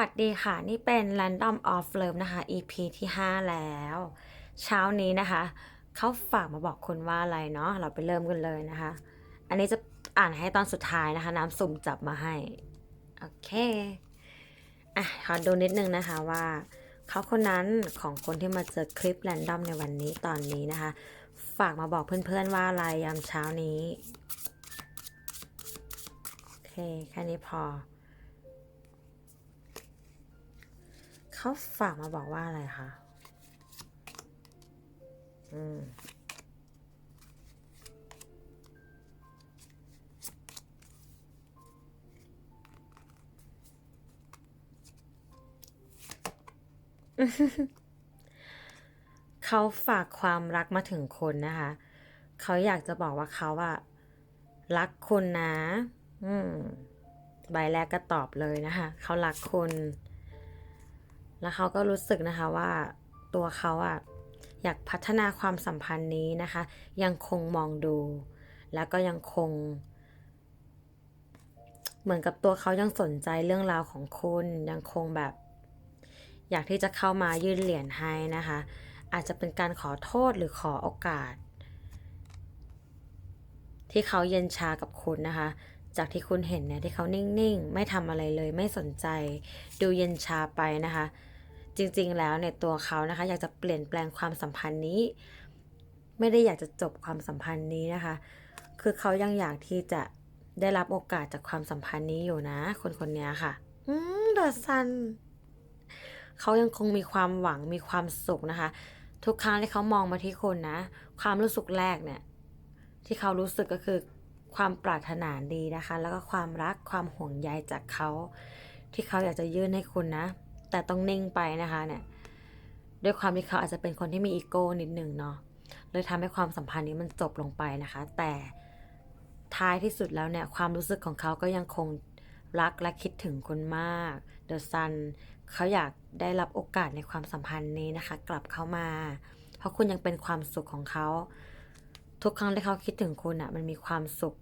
วัสดีค่ะ นี่เป็น Random of Love นะคะ EP ที่ 5 แล้ว เช้านี้นะคะ เขาฝากมาบอกคุณว่าอะไรเนาะเราไปเริ่มกันเลยนะคะ อันนี้จะอ่านให้ตอนสุดท้ายนะคะ น้ำสุ่มจับมาให้ โอเคอะขอดูนิดนึงนะคะว่า เขาคนนั้นของคนที่มาเจอคลิปแรนดอมในวันนี้ตอนนี้นะคะ ฝากมาบอกเพื่อนๆว่าอะไรยามเช้านี้ โอเค แค่นี้พอ เขาฝากมาบอกว่าอะไรคะ อืมเขาฝากความรักมาถึงคุณนะคะ เขาอยากจะบอกว่าเขาอะรักคุณนะ อืม ใบแรกก็ตอบเลยนะคะ เขารักคุณ แล้วเขาก็รู้สึกนะคะว่าตัวเขาอะอยากพัฒนาความสัมพันธ์นี้นะคะ ยังคงมองดู แล้วก็ยังคง เหมือนกับตัวเขายังสนใจเรื่องราวของคุณ ยังคงแบบ อยากที่จะเข้ามายื่นเหรียญให้นะคะ อาจจะเป็นการขอโทษหรือขอโอกาส ที่เขาเย็นชากับคุณนะคะจากที่คุณเห็นเนี่ยที่เขานิ่ง ๆ ไม่ทำอะไรเลย ไม่สนใจ ดูเย็นชาไปนะคะ จริงๆ แล้วเนี่ยตัวเขานะคะ อยากจะเปลี่ยนแปลงความสัมพันธ์นี้ ไม่ได้อยากจะจบความสัมพันธ์นี้นะคะ คือเขายังอยากที่จะได้รับโอกาสจากความสัมพันธ์นี้อยู่นะ คนคนนี้ค่ะ อืมเดอะซันเขายังคงมีความหวังมีความสุขนะคะ ทุกครั้งที่เขามองมาที่คุณนะ ความรู้สึกแรกเนี่ย ที่เขารู้สึกก็คือความปรารถนาดีนะคะ แล้วก็ความรักความห่วงใยจากเขา ที่เขาอยากจะยื่นให้คุณนะ แต่ต้องนิ่งไปนะคะเนี่ยด้วยความที่เขาอาจจะเป็นคนที่มีอีโก้นิดหนึ่งเนาะเลยทำให้ความสัมพันธ์นี้มันจบลงไปนะคะ แต่ท้ายที่สุดแล้วเนี่ยความรู้สึกของเขาก็ยังคงรักและคิดถึงคุณมากเดอะซันเขาอยากได้รับโอกาสในความสัมพันธ์นี้นะคะ กลับเข้ามา เพราะคุณยังเป็นความสุขของเขา ทุกครั้งที่เขาคิดถึงคุณอะ่ะ มันมีความสุข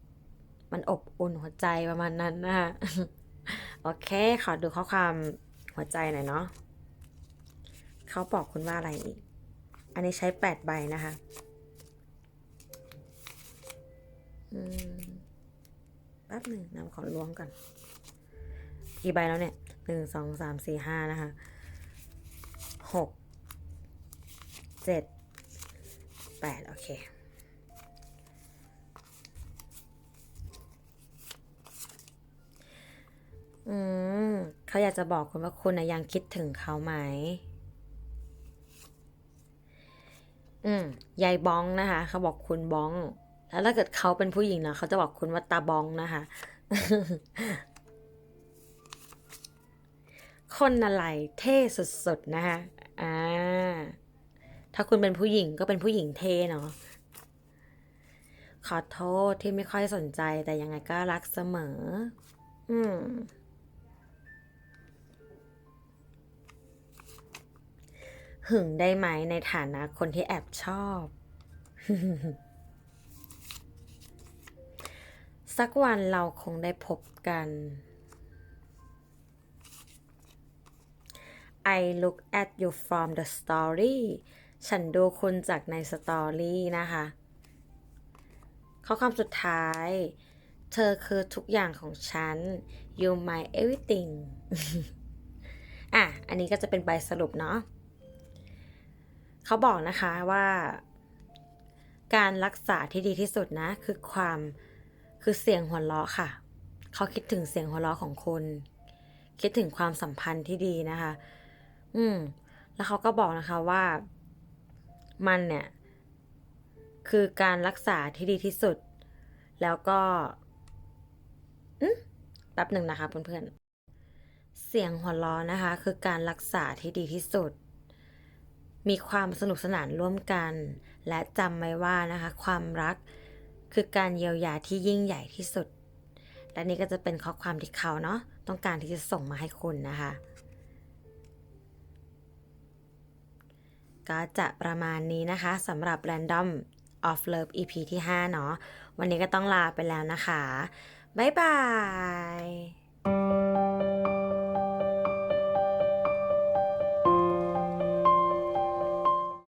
มันอบอุ่นหัวใจประมาณนั้นนะคะโอเคขอดูข้อความ หัวใจหน่อยเนาะเขาบอกคุณว่าอะไรอีก อันนี้ใช้แปดใบนะคะแป๊บหนึ่งน้ำขอล้วงก่อน กี่ใบแล้วเนี่ยหนึ่งสองสามสี่ห้านะคะหกเจ็ดแปดโอเค เขาอยากจะบอกคุณว่าคุณนะยังคิดถึงเขาไหม อืมยายบ้องนะคะ เขาบอกคุณบ้อง แล้วถ้าเกิดเขาเป็นผู้หญิงนะเขาจะบอกคุณว่าตาบ้องนะคะ คนอะไรเท่สุดๆนะคะ อ่า ถ้าคุณเป็นผู้หญิงก็เป็นผู้หญิงเท่เนาะขอโทษที่ไม่ค่อยสนใจแต่ยังไงก็รักเสมอ อืม หึงได้ไหมในฐานะคนที่แอบชอบ สักวันเราคงได้พบกัน I look at you from the story ฉันดูคุณจากในสตอรี่นะคะ ข้อความสุดท้าย เธอคือทุกอย่างของฉัน you my everything อะ อันนี้ก็จะเป็นใบสรุปเนาะ เขาบอกนะคะว่า การรักษาที่ดีที่สุดนะ คือความคือเสียงหัวเราะค่ะ เขาคิดถึงเสียงหัวเราะของคุณคิดถึงความสัมพันธ์ที่ดีนะคะ อืม แล้วเขาก็บอกนะคะว่า มันเนี่ย คือการรักษาที่ดีที่สุด แล้วก็อืมแป๊บหนึ่งนะคะเพื่อนๆเสียงหัวเราะนะคะ คือการรักษาที่ดีที่สุด มีความสนุกสนานร่วมกัน และจำไว้ว่านะคะ ความรักคือการเยียวยาที่ยิ่งใหญ่ที่สุด และนี่ก็จะเป็นข้อความที่เขาเนาะต้องการที่จะส่งมาให้คุณนะคะ ก็จะประมาณนี้นะคะสำหรับ Random of Love EP ที่ 5 เนาะวันนี้ก็ต้องลาไปแล้วนะคะ บ๊ายบาย